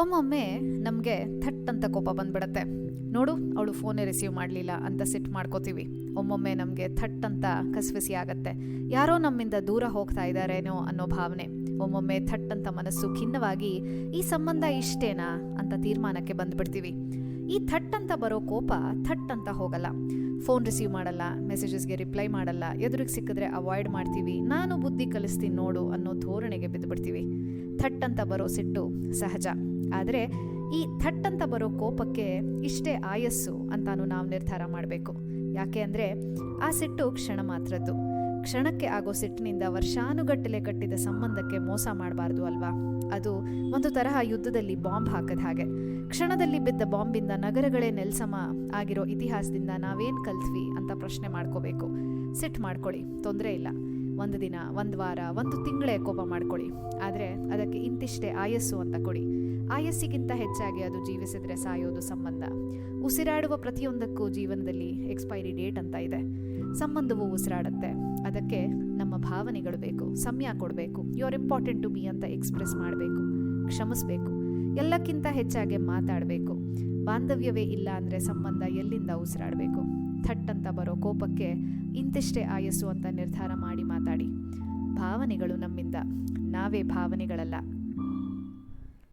ಒಮ್ಮೊಮ್ಮೆ ನಮಗೆ ಥಟ್ ಅಂತ ಕೋಪ ಬಂದ್ಬಿಡತ್ತೆ. ನೋಡು, ಅವಳು ಫೋನೇ ರಿಸೀವ್ ಮಾಡಲಿಲ್ಲ ಅಂತ ಸಿಟ್ ಮಾಡ್ಕೋತೀವಿ. ಒಮ್ಮೊಮ್ಮೆ ನಮಗೆ ಥಟ್ ಅಂತ ಕಸವಿಸಿ ಆಗತ್ತೆ. ಯಾರೋ ನಮ್ಮಿಂದ ದೂರ ಹೋಗ್ತಾ ಇದ್ದಾರೇನೋ ಅನ್ನೋ ಭಾವನೆ. ಒಮ್ಮೊಮ್ಮೆ ಥಟ್ ಅಂತ ಮನಸ್ಸು ಖಿನ್ನವಾಗಿ, ಈ ಸಂಬಂಧ ಇಷ್ಟೇನಾ? ಅಂತ ತೀರ್ಮಾನಕ್ಕೆ ಬಂದ್ಬಿಡ್ತೀವಿ. ಈ ಥಟ್ ಅಂತ ಬರೋ ಕೋಪ ಥಟ್ ಅಂತ ಹೋಗಲ್ಲ. ಫೋನ್ ರಿಸೀವ್ ಮಾಡಲ್ಲ, ಮೆಸೇಜಸ್ಗೆ ರಿಪ್ಲೈ ಮಾಡಲ್ಲ, ಎದುರಿಗೆ ಸಿಕ್ಕಿದ್ರೆ ಅವಾಯ್ಡ್ ಮಾಡ್ತೀವಿ. ನಾನು ಬುದ್ಧಿ ಕಲಿಸ್ತೀನಿ ನೋಡು ಅನ್ನೋ ಧೋರಣೆಗೆ ಬಿದ್ದುಬಿಡ್ತೀವಿ. ಥಟ್ ಅಂತ ಬರೋ ಸಿಟ್ಟು ಸಹಜ. ಆದರೆ ಈ ಥಟ್ ಅಂತ ಬರೋ ಕೋಪಕ್ಕೆ ಇಷ್ಟೇ ಆಯಸ್ಸು ಅಂತಾನು ನಾವು ನಿರ್ಧಾರ ಮಾಡಬೇಕು. ಯಾಕೆ ಅಂದರೆ ಆ ಸಿಟ್ಟು ಕ್ಷಣ ಮಾತ್ರದ್ದು. ಕ್ಷಣಕ್ಕೆ ಆಗೋ ಸಿಟ್ಟಿನಿಂದ ವರ್ಷಾನುಗಟ್ಟಲೆ ಕಟ್ಟಿದ ಸಂಬಂಧಕ್ಕೆ ಮೋಸ ಮಾಡಬಾರ್ದು ಅಲ್ವಾ? ಅದು ಒಂದು ತರಹ ಯುದ್ಧದಲ್ಲಿ ಬಾಂಬ್ ಹಾಕದ ಹಾಗೆ. ಕ್ಷಣದಲ್ಲಿ ಬಿದ್ದ ಬಾಂಬಿಂದ ನಗರಗಳೇ ನೆಲ್ಸಮ ಆಗಿರೋ ಇತಿಹಾಸದಿಂದ ನಾವೇನು ಕಲ್ತ್ವಿ ಅಂತ ಪ್ರಶ್ನೆ ಮಾಡ್ಕೋಬೇಕು. ಸಿಟ್ಟು ಮಾಡ್ಕೊಳ್ಳಿ, ತೊಂದರೆ ಇಲ್ಲ. ಒಂದು ದಿನ, ಒಂದು ವಾರ, ಒಂದು ತಿಂಗಳೇ ಕೋಪ ಮಾಡ್ಕೊಳ್ಳಿ. ಆದರೆ ಅದಕ್ಕೆ ಇಂತಿಷ್ಟೇ ಆಯಸ್ಸು ಅಂತ ಕೊಡಿ. ಆಯಸ್ಸಿಗಿಂತ ಹೆಚ್ಚಾಗಿ ಅದು ಜೀವಿಸಿದ್ರೆ ಸಾಯೋದು ಸಂಬಂಧ. ಉಸಿರಾಡುವ ಪ್ರತಿಯೊಂದಕ್ಕೂ ಜೀವನದಲ್ಲಿ ಎಕ್ಸ್ಪೈರಿ ಡೇಟ್ ಅಂತ ಇದೆ. ಸಂಬಂಧವು ಉಸಿರಾಡುತ್ತೆ. ಅದಕ್ಕೆ ನಮ್ಮ ಭಾವನೆಗಳು ಬೇಕು, ಸಮಯ ಕೊಡಬೇಕು. You are important to me ಅಂತ ಎಕ್ಸ್ಪ್ರೆಸ್ ಮಾಡಬೇಕು, ಕ್ಷಮಿಸಬೇಕು. ಎಲ್ಲಕ್ಕಿಂತ ಹೆಚ್ಚಾಗಿ ಮಾತಾಡಬೇಕು. ಬಾಂಧವ್ಯವೇ ಇಲ್ಲ ಅಂದರೆ ಸಂಬಂಧ ಎಲ್ಲಿಂದ ಉಸಿರಾಡಬೇಕು? ಥಟ್ ಅಂತ ಬರೋ ಕೋಪಕ್ಕೆ ಇಂತಿಷ್ಟೇ ಆಯಸ್ಸು ಅಂತ ನಿರ್ಧಾರ ಮಾಡಿ ಮಾತಾಡಿ. ಭಾವನೆಗಳು ನಮ್ಮಿಂದ. ನಾವೇ ಭಾವನೆಗಳಲ್ಲ.